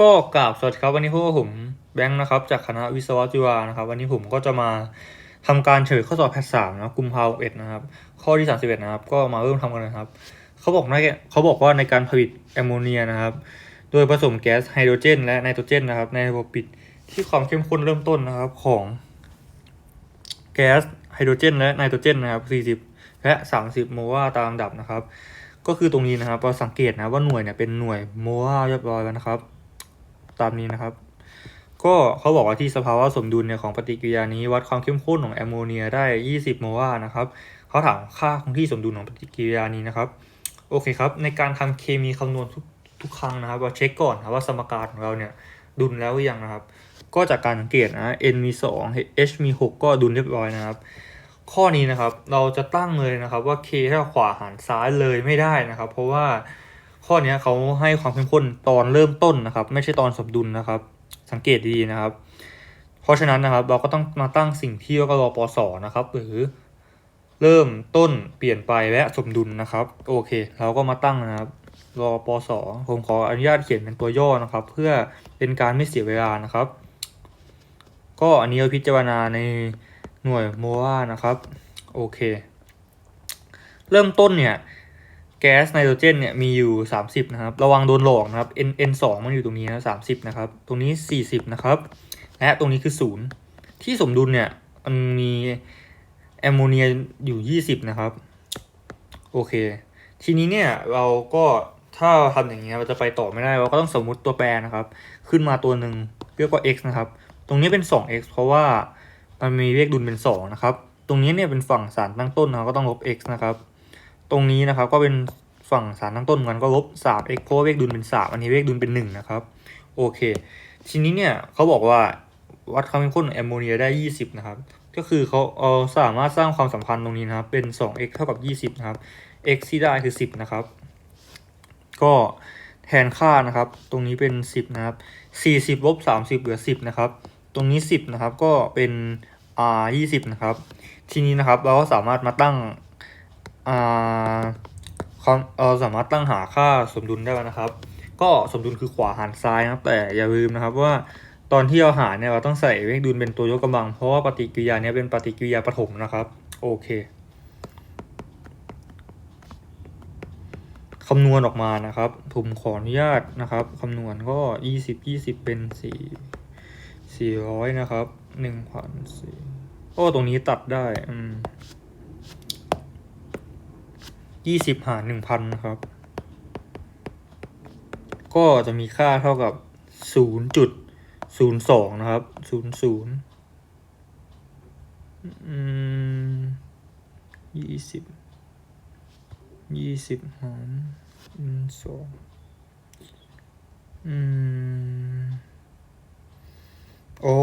ก็กราบสวัสดีครับวันนี้พวกผมแบงค์นะครับจากคณะวิศวะจุฬานะครับ วันนี้ผมก็จะมาทำการเฉลยข้อสอบแพทสามนะกุมภาพันธ์เอ็ดนะครับ ข้อที่สามสิบเอ็ดนะครับ ก็มาเริ่มทำกันเลยครับ เขาบอกในเขาบอกว่าในการผลิตแอมโมเนียนะครับ โดยผสมแก๊สไฮโดรเจน และไนโตรเจนนะครับในระบบปิดที่ความเข้มข้นเริ่มต้นนะครับของแก๊สไฮโดรเจน และไนโตรเจนนะครับ40และ30โมลาตามลำดับนะครับ ก็คือตรงนี้นะครับเราสังเกตนะว่าหน่วยเนี่ยเป็นหน่วยโมลาเรียบร้อยแล้วนะครับ ตามนี้นะครับ ก็เขาบอกว่าที่สภาวะสมดุลเนี่ยของปฏิกิริยานี้วัดความเข้มข้นของแอมโมเนียได้ 20 โมลาร์นะครับเขาถามค่าคงที่สมดุลของปฏิกิริยานี้นะครับ โอเคครับ ในการทำเคมีคำนวณทุกทุกครั้งนะครับเราเช็คก่อนนะว่าสมการของเราเนี่ยดุลแล้วหรือยังนะครับ ก็จากการสังเกตนะ n มี 2 h มี 6 ก็ดุลเรียบร้อยนะครับ ข้อนี้นะครับเราจะตั้งเลยนะครับว่า k เท่าขวาหารซ้ายเลยไม่ได้นะครับ เพราะว่า ข้อนี้เขาให้ความเข้มข้นตอนเริ่มต้นนะครับ ไม่ใช่ตอนสมดุลนะครับ สังเกตดีๆนะครับ เพราะฉะนั้นนะครับเราก็ต้องมาตั้งสิ่งที่เรียกว่ารอปศนะครับ หรือเริ่มต้นเปลี่ยนไปและสมดุลนะครับ โอเค เราก็มาตั้งนะครับรอปศผมขออนุญาตเขียนเป็นตัวย่อนะครับ เพื่อเป็นการไม่เสียเวลานะครับ ก็อันนี้เราพิจารณาในหน่วยโมลานะครับ โอเค เริ่มต้นเนี่ย แก๊สไนโตรเจนเนี่ยมีอยู่ 30 นะครับ ระวังโดนหลอกนะครับ N N 2 มันอยู่ตรงนี้นะ30นะครับ ตรงนี้ 40 นะครับ และตรงนี้คือ 0 ที่สมดุลเนี่ยมันมีแอมโมเนียอยู่ 20 นะครับ โอเค ทีนี้เนี่ยเราก็ถ้าทำอย่างเงี้ยเราจะไปต่อไม่ได้เราก็ต้องสมมุติตัวแปรนะครับ ขึ้นมาตัวหนึ่งเรียกว่า x นะครับ ตรงนี้เป็น 2x เพราะว่ามันมีเลขดุลเป็น 2 นะครับ ตรงนี้เนี่ยเป็นฝั่งสารตั้งต้นนะก็ต้องลบ x นะครับ ตรงนี้นะครับก็เป็นฝั่งสารตั้งต้นเหมือนกันก็ลบ 3x เพราะว่าเลขดุลเป็น3อันนี้เลขดุลเป็น1นะครับโอเค ทีนี้เนี่ยเขาบอกว่าวัดความเข้มข้นแอมโมเนียได้ 20 นะครับ ก็คือเขาเอาสามารถสร้างความสัมพันธ์ตรงนี้นะครับ เป็น 2x เท่ากับ 20 นะครับ x ที่ได้คือ 10 นะครับ ก็แทนค่านะครับ ตรงนี้เป็น 10 นะครับ 40ลบ30 เหลือ 10 นะครับ ตรงนี้ 10 นะครับ ก็เป็น r 20 นะครับ ทีนี้นะครับ เราก็สามารถมาตั้ง อ่าความเราสามารถตั้งหาค่าสมดุลได้แล้วนะครับ ก็สมดุลคือขวาหารซ้ายนะครับ แต่อย่าลืมนะครับว่าตอนที่เราหารเนี่ยเราต้องใส่เลขดุลเป็นตัวยกกำลัง เพราะว่าปฏิกิริยาเนี้เป็นปฏิกิริยาปฐมนะครับ โอเคคำนวณออกมานะครับ ผมขออนุญาตนะครับคำนวณก็ยี่สิบยี่สิบเป็นสี่สี่ร้อยนะครับหนึ่งพันสี่โอ้ตรงนี้ตัดได้ อืม ยี่สิบหารหนึ่งพันนะครับ ก็จะมีค่าเท่ากับศูนย์จุดศูนย์สองนะครับศูนย์ศูนย์ยี่สิบยี่สิบหารสองอืม โอ้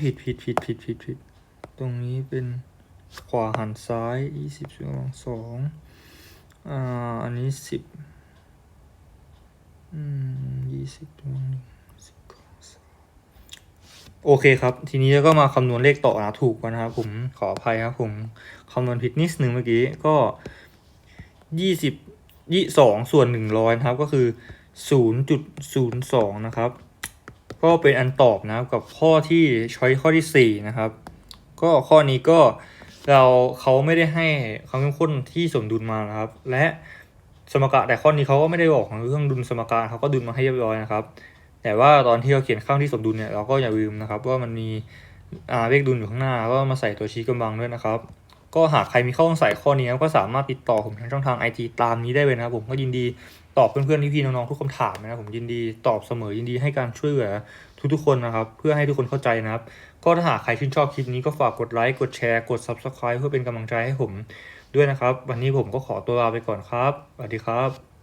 ผิดผิดผิดผิดผิดผิด ตรงนี้เป็นขวาหันซ้ายยี่สิบส่วนสอง อ่าอันนี้สิบอืมยี่สิบตรงนี้สิบสองโอเคครับ ทีนี้เราก็มาคำนวณเลขต่อนะถูกกว่านะครับผมขออภัยครับผมคำนวณผิดนิดนึงเมื่อกี้ก็ยี่สิบยี่สองส่วนหนึ่งร้อยครับก็คือศูนย์จุดศูนย์สองนะครับ ก็เป็นอันตอบนะครับกับข้อที่ช้อยข้อที่สี่นะครับ ก็ข้อนี้ก็ เราเขาไม่ได้ให้ความเข้มข้นที่สมดุลมานะครับ และสมการแต่ข้อนี้เขาก็ไม่ได้บอกเรื่องดุลสมการเขาก็ดุลมาให้เรียบร้อยนะครับ แต่ว่าตอนที่เราเขียนข้างที่สมดุลเนี่ยเราก็อย่าลืมนะครับ ว่ามันมีเลขดุลอยู่ข้างหน้าก็มาใส่ตัวชี้กำลังด้วยนะครับ ก็หากใครมีข้อสงสัยข้อนี้ก็สามารถติดต่อผมทางช่องทางไอทีตามนี้ได้เลยนะครับผมก็ยินดีตอบเพื่อนๆพี่ๆน้องๆทุกคำถามนะครับผมยินดีตอบเสมอยินดีให้การช่วยเหลือทุกๆคนนะครับเพื่อให้ทุกคนเข้าใจนะครับ ก็ถ้าหากใครชื่นชอบคลิปนี้ก็ฝากกดไลค์กดแชร์กด Subscribe เพื่อเป็นกำลังใจให้ผมด้วยนะครับ วันนี้ผมก็ขอตัวลาไปก่อนครับสวัสดีครับ